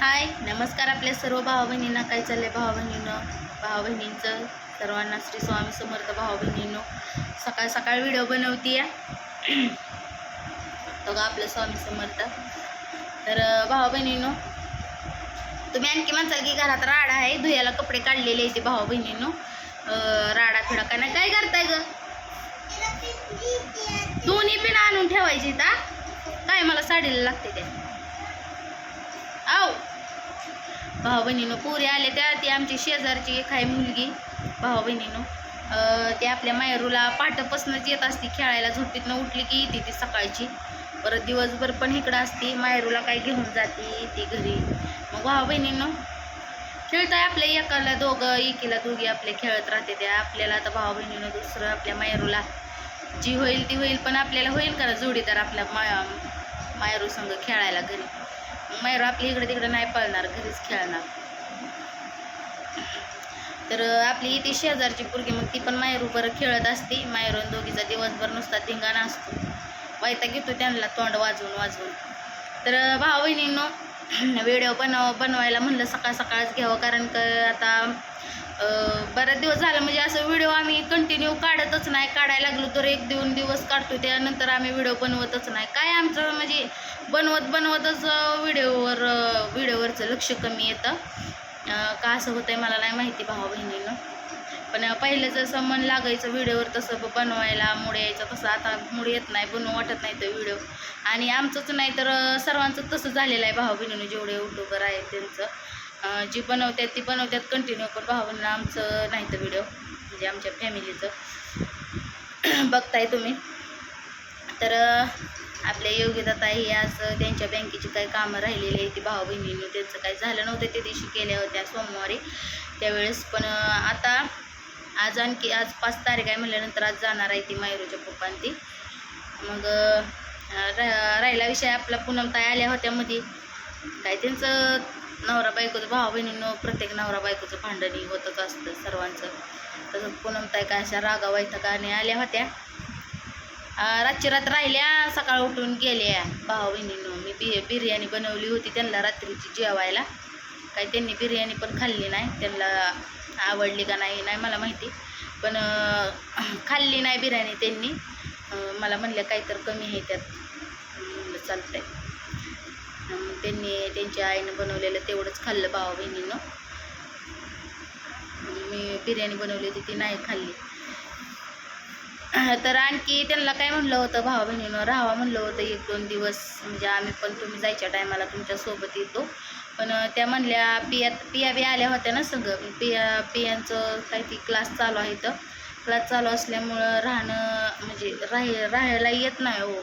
हाय नमस्कार आपल्या सर्व भावा बहिणींना काय चाललंय भावा बहिणीनं भावा बहिणींचं सर्वांना श्री स्वामी समर्थ भावा बहिणींनो सकाळ सकाळ व्हिडिओ बनवते तो का आपलं स्वामी समर्थ. तर अं, भावा तुम्ही आणखी म्हणसाल की घरात राडा आहे धुयाला कपडे काढलेले आहे ते भावा बहिणीनो राडा थोडा का नाही? काय करताय ग? दोन्ही पिन आणून ठेवायची का काय मला साडीला लागते ते. आव भाऊ बहिणीनं पुरी आले त्या ती आमची शेजारची एक आहे मुलगी भाऊ बहिणीनं ते ती आपल्या मायरूला पाठपासूनच येत असती खेळायला झोपीतनं उठली की येते ती सकाळची. परत दिवसभर पण इकडं असती मायरूला काय घेऊन जाते ती घरी. मग भाऊ बहिणीनं खेळताय आपल्या एकाला दोघं एकीला दोघी आपले खेळत राहते त्या. आपल्याला आता भाऊ बहिणीनं दुसरं आपल्या मायरूला जी होईल ती होईल पण आपल्याला होईल का जोडीदार आपल्या माया मायरू संग खेळायला घरी. मयूर आपली इकडे तिकडे नाही पळणार घरीच खेळणार. तर आपली ती शेजारची पोरगी मग ती पण मायरू खेळत असते. मायरून दोघीचा दिवसभर नुसता धिंगाणा असतो. वैता घेतो त्यांना तोंड वाजवून वाजवून. तर भाऊ बहिणींनो व्हिडिओ बनव बनवायला म्हणलं सकाळ सकाळच घ्यावं. कारण का आता बऱ्याच दिवस झालं म्हणजे असं व्हिडिओ आम्ही कंटिन्यू काढतच नाही. काढायला लागलो तर एक दोन दिवस काढतो त्यानंतर आम्ही व्हिडिओ बनवतच नाही. काय आमचं म्हणजे बनवत बनवतच व्हिडिओवर व्हिडिओवरचं लक्ष कमी येतं. का असं होतंय मला नाही माहिती भावा बहिणीनं. पण पहिले पहिलं जसं मन लागायचं व्हिडिओवर तसं बनवायला मूड यायचं तसं. आता मूड येत नाही बनवू वाटत नाही तर व्हिडिओ आणि आमचंच नाही तर सर्वांचं तसं झालेलं आहे भाऊ बहिणीनं जेवढे युट्यूबर आहेत त्यांचं. जी बनवतात ती बनवतात कंटिन्यू पण भावांना आमचं नाही तर व्हिडिओ म्हणजे आमच्या फॅमिलीचं बघताय तुम्ही. तर आपल्या योग्यताताई आज त्यांच्या बँकेची काही कामं राहिलेली आहे ती भाऊ बहिणींनी त्यांचं काही झालं नव्हतं त्या दिवशी केल्या होत्या सोमवारी. त्यावेळेस पण आता आज आणखी आज पाच तारीख आहे म्हटल्यानंतर आज जाणार आहे ती मायरूच्या पप्पांनी ती मग रा राहिला विषय आपला पूनमताई आल्या होत्या मध्ये काय त्यांचं नवरा बायकोचं भाऊ बहिणीनं प्रत्येक नवरा बायकोचं भांडणी होतच असतं सर्वांचं. तसंच पूनमताई काय अशा रागा वैतकाने आल्या होत्या? रातची रात राहिल्या सकाळ उठून गेल्या. भाऊ बहिणीनं मी बि बिर्याणी बनवली होती त्यांना रात्रीची जेवायला. काही त्यांनी बिर्याणी पण खाल्ली नाही. त्यांना आवडली का नाही नाही मला माहिती. पण खाल्ली नाही बिर्याणी त्यांनी. मला म्हणलं काहीतरी कमी आहे त्यात. चालतंय. मग त्यांनी त्यांच्या आईनं बनवलेलं तेवढंच खाल्लं भावा बहिणीनं. मी बिर्याणी बनवली होती ती नाही खाल्ली. तर आणखी त्यांना काय म्हणलं होतं भावा बहिणीनं? राहावा म्हणलं होतं एक दोन दिवस. म्हणजे आम्ही पण तुम्ही जायच्या टायमाला तुमच्यासोबत येतो. पण त्या म्हणल्या पिया पिया बी आल्या होत्या ना सगळं. पिया पियांचं काही ती क्लास चालू आहे तर क्लास चालू असल्यामुळं राहणं म्हणजे राह राहायला येत नाही हो.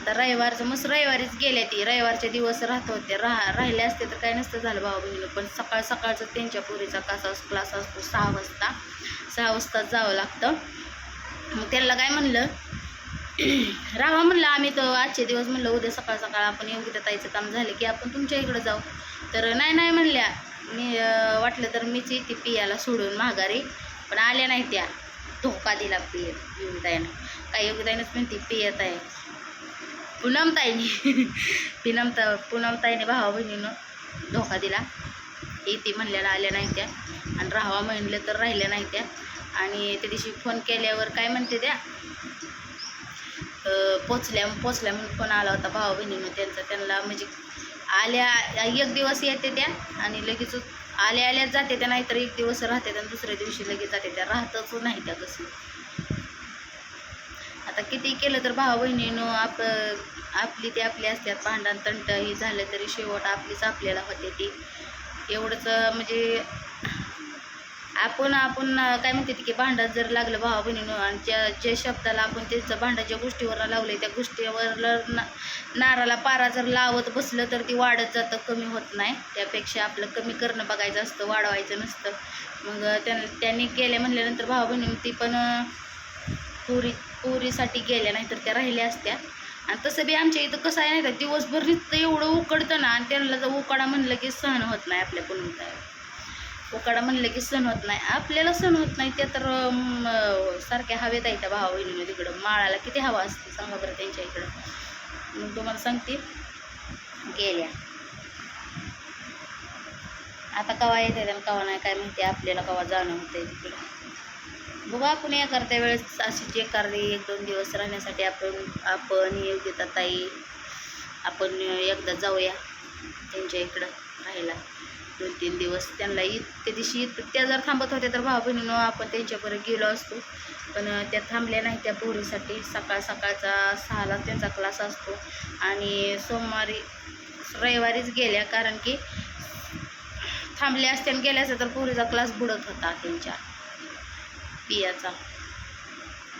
आता रविवारचं मस्त रविवारीच गेल्या ती. रविवारचे दिवस राहत होते. राहा राहिले असते तर काही नसतं झालं भाऊ बहिणी पण सकाळ सकाळचं त्यांच्या पोरीचा कसा क्लास असतो सहा वाजता. सहा वाजताच जावं लागतं. मग त्यांना काय म्हणलं? राहा म्हणलं आम्ही तर आजचे दिवस म्हणलं उद्या सकाळ सकाळ आपण योग्य ताईचं काम झालं की आपण तुमच्या इकडं जाऊ. तर नाही नाही म्हणल्या. मी वाटलं तर मीच येते पियाला सोडून माघारी. पण आल्या नाही त्या. धोका दिला पिय योगिताईनं काय योगिताईनंच म्हणते पियत आहे पूनमताईने. पिनमता पूनमताईने भावा बहिणीनं धोका दिला. येते म्हणल्याला आल्या नाही त्या. आणि राहावा म्हणलं तर राहिल्या नाही त्या. आणि त्या दिवशी फोन केल्यावर काय म्हणते त्या? पोचल्या पोचल्या म्हणून फोन आला होता भावा बहिणीनं त्यांचा. त्यांना म्हणजे आल्या एक दिवस येते त्या आणि लगेच आल्या आल्याच जाते त्या. नाहीतर एक दिवस राहते आणि दुसऱ्या दिवशी लगेच जाते त्या. राहतच नाही त्या कसं किती केलं तर भावा बहिणीनं आप आपली ते आपली असतात भांडण तंट ही झालं तरी शेवट आपलीच आपल्याला होते ती. एवढंच म्हणजे आपण आपण काय म्हणते की भांडण जर लागलं भावा बहिणीनं आणि ज्या ज्या शब्दाला आपण त्यांचं भांडण ज्या गोष्टीवर लावलं त्या गोष्टीवर ना नाराला पारा जर लावत बसलं तर ती वाढत जातं कमी होत नाही. त्यापेक्षा आपलं कमी करणं बघायचं असतं वाढवायचं नसतं. मग त्यां त्यांनी गेले म्हणल्यानंतर भावा बहिणीनं ती पण पुरी पुरीसाठी गेल्या नाहीतर त्या राहिल्या असत्या. आणि तसं बी आमच्या इथं कसं आहे नाही का दिवसभर नुसतं एवढं उकडतं ना आणि त्यांना जर उकाडा म्हणलं की सहन होत नाही आपल्या काय उकाडा म्हणलं की सहन होत नाही. आपल्याला सहन होत नाही त्या तर सारख्या हवेत आहे त्या भावा बहिणीने तिकडं. माळाला किती हवा असते सांगा बरं त्यांच्या इकडं. मग तुम्हाला सांगते. गेल्या. आता कवा येते आणि कवा नाही काय माहिती आपल्याला कवा जाणं होतंय तिकडं. बघा आपण या करत्या वेळेस अशी चेक करते एक दोन दिवस राहण्यासाठी आपण आपण योग्यता ताई आपण एकदा जाऊया त्यांच्या इकडं राहायला. दोन तीन दिवस त्यांना ईद त्या दिवशी ईद त्या जर थांबत होत्या तर भाऊ बहिणीनं आपण त्यांच्यापर्यंत गेलो असतो. पण त्या थांबल्या नाही त्या पोरीसाठी. सकाळ सकाळचा सहाला त्यांचा क्लास असतो. आणि सोमवारी रविवारीच गेल्या. कारण की थांबल्या असत्या आणि गेल्या तर पोरीचा क्लास बुडत होता त्यांच्या. पियाचा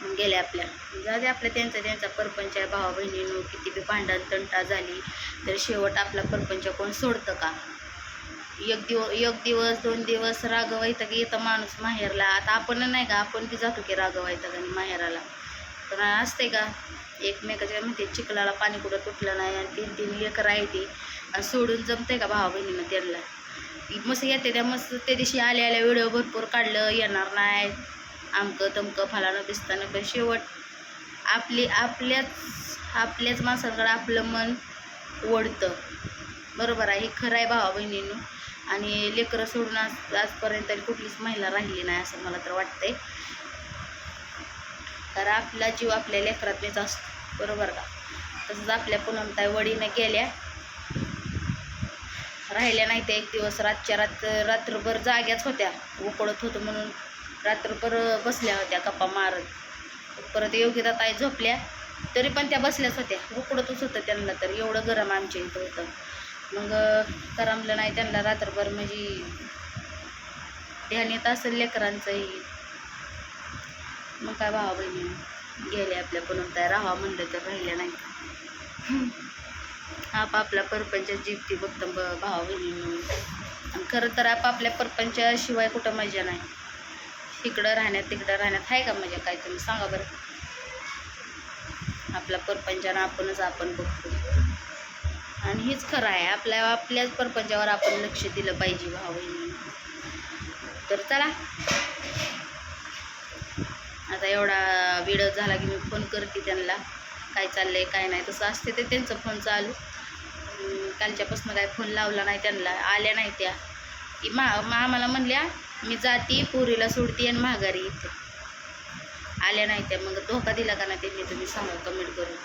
मग गेल्या आपल्या. जाऊ दे आपल्या त्यांचा त्यांचा परपंच आहे भावा बहिणीनं किती बी भांडण तंटा झाली तर शेवट आपला परपंच कोण सोडतं का? एक दिवस एक दिवस दोन दिवस रागवायचं की येतं माणूस माहेरला. आता आपण नाही का आपण बी जातो की रागवायचं का आणि माहेराला. पण असते का? एकमेकाच्या म्हणते चिखलाला पाणी कुठं तुटलं नाही आणि तीन तीन लेकर आहे ती. आणि सोडून जमते का भावा बहिणीनं त्यांना? मस्त येते त्या मस्त त्या दिवशी आल्या आल्या व्हिडिओ भरपूर काढलं येणार नाही. आमकं तमकं फलानं बिस्तानं पण शेवट आपली आपल्याच आपल्याच माणसांकडं आपलं मन ओढतं. बरोबर आहे हे खरं आहे भावा बहिणींनो. आणि लेकरं सोडून आज आजपर्यंत तरी कुठलीच महिला राहिली नाही असं मला तर वाटतंय. तर आपला जीव आपल्या लेकरातलेच असतो. बरोबर का? तसंच आपल्या पुनमताई वडीनं केल्या राहिल्या नाही त्या एक दिवस. रातच्या रात रात्रभर जाग्याच होत्या. उकडत होतं म्हणून रात्रभर बसल्या होत्या गप्पा मारत. परत योगिता ताई झोपल्या. तरी पण त्या बसल्याच होत्या. उकडतच होतं त्यांना तर. एवढं गरम आमच्या इथं होतं. मग करमलं नाही त्यांना रात्रभर. म्हणजे ध्यान येत असेल लेकरांचंही. मग काय भावा बहिणी? गेले आपल्या पण काय राहा म्हणलं तर राहिल्या नाही आपापल्या परपंच जीवती बघतं ब भावा बहिणी म्हणून. खरं तर आपापल्या परपंचाशिवाय कुठं मजा नाही. इकडं राहण्यात तिकडं राहण्यात. आहे का म्हणजे काय तुम्ही? सांगा बरं. आपल्या परपंचानं आपणच आपण बघतो. आणि हेच खरं आहे आपल्या आपल्याच परपंचावर आपण लक्ष दिलं पाहिजे भाऊ तर चला. आता एवढा वेळ झाला की मी फोन करते त्यांना. काय चाललंय काय नाही. तसं असते ते त्यांचं फोन चालू. कालच्यापासून काय फोन लावला नाही त्यांना. आल्या नाही त्या. की मा मा आम्हाला म्हणल्या मी जाते पोरीला सोडते आणि माघारी येते. आल्या नाही त्या. मग धोका दिला का ना त्यांनी तुम्ही सांगा कमेंट करून.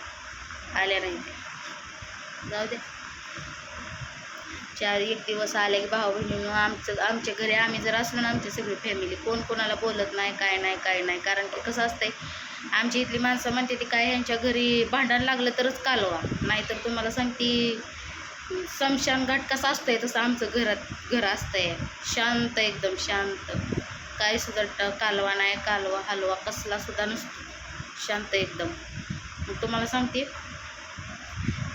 आल्या नाही त्या. जाऊ दे. चार एक दिवस आले की भाऊ बहिणी आमचं आमच्या घरी आम्ही जर असलो ना आमची सगळी फॅमिली कोण कोणाला बोलत नाही काय नाही काय नाही. कारण की कसं असतंय आमची इथली माणसं म्हणते ती काय ह्यांच्या घरी भांडण लागलं तरच कालवा. नाहीतर तुम्हाला सांगते समशान घाट कसा असतंय तसं आमचं घरात घर असतंय. शांत एकदम शांत. काय सुद्धा कालवा नाही कालवा हलवा कसला सुद्धा नसतो. शांत एकदम. मग तुम्हाला सांगते.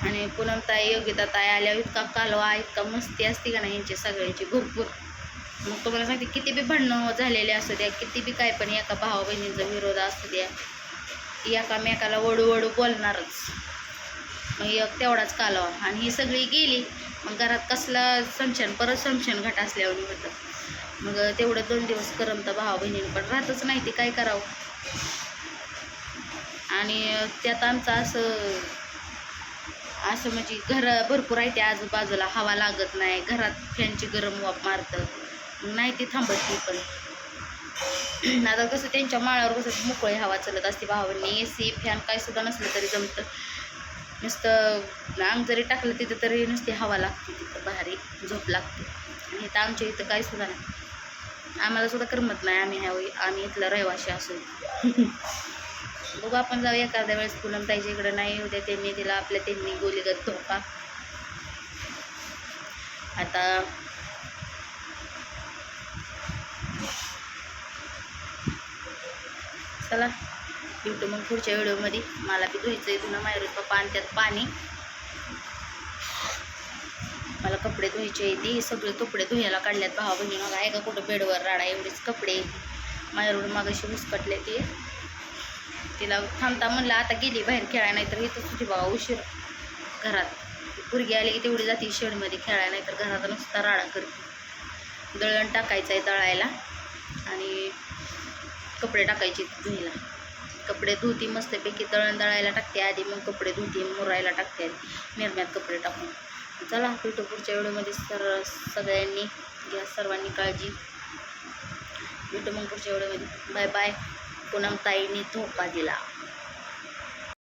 आणि पुनम ताई योगिता ताई आल्या इतका कालवा इतका मस्ती असते का नाही यांची सगळ्यांची भरपूर. मग तुम्हाला सांगते किती बी भांडणं झालेले असू द्या किती बी काय पण एका भावा बहिणींचा विरोध असू द्या एकामेकाला वडू वडू बोलणारच. मग एक तेवढाच कालवा आणि ही सगळी गेली मग घरात कसला समशन परत समशन घाट असल्यावर होतं मग तेवढं दोन दिवस करमत भावा बहिणीनं पण राहतच नाही ते काय करावं? आणि त्यात आमचं असं असं म्हणजे घर भरपूर आहे ते आजूबाजूला हवा लागत नाही घरात फॅनची गरम वाफ मारतं मग नाही ती थांबत ती पण. आता कसं त्यांच्या माळावर कसं मोकळी हवा चालत असते भावांनी ए सी फॅन काय सुद्धा नसलं तरी जमतं. नुसतं अंग जरी टाकलं तिथं तरी नुसती हवा लागते तिथं भारी झोप लागते. आणि इथं आमच्या इथं काही सुद्धा नाही. आम्हाला सुद्धा करमत नाही आम्ही ह्या आम्ही इथलं रहिवाशी असून बघू आपण जाऊ एखाद्या वेळेस पूनम ताईच्या इकडं. नाही उद्या त्यांनी तिला आपल्या त्यांनी गोलीगत धोका. आता चला भेटू मग पुढच्या व्हिडिओमध्ये. मला बी धुवायचं आहे धुणं माहेर पप्पा आणतात पाणी. मला कपडे धुवायचे आहे ती सगळे कपडे धुयाला काढल्यात भावा बहिणी. मग आहे का कुठं बेडवर राडा एवढेच कपडे? मायरूड मागाशी उसकटले ते. तिला थांबता म्हणलं आता गेली बाहेर खेळायला नाही तर इथंच तुझी बाबा उशीर. घरात. पुरगी आली की तेवढी जाते शेडमध्ये खेळायला नाही तर घरात नुसता राडा करते. दळण टाकायचं आहे दळायला आणि कपडे टाकायचे धुईला कपडे धुती मस्तपैकी दळण दळायला टाकते. आधी मग कपडे धुती मुरायला टाकते. निर्म्यात कपडे टाकून. चला भेटू पुढच्या व्हिडिओमध्ये. सर सगळ्यांनी घ्या सर्वांनी काळजी. भेटू मग पुढच्या व्हिडिओमध्ये. Bye bye. पुन्हा ताईने धोका दिला.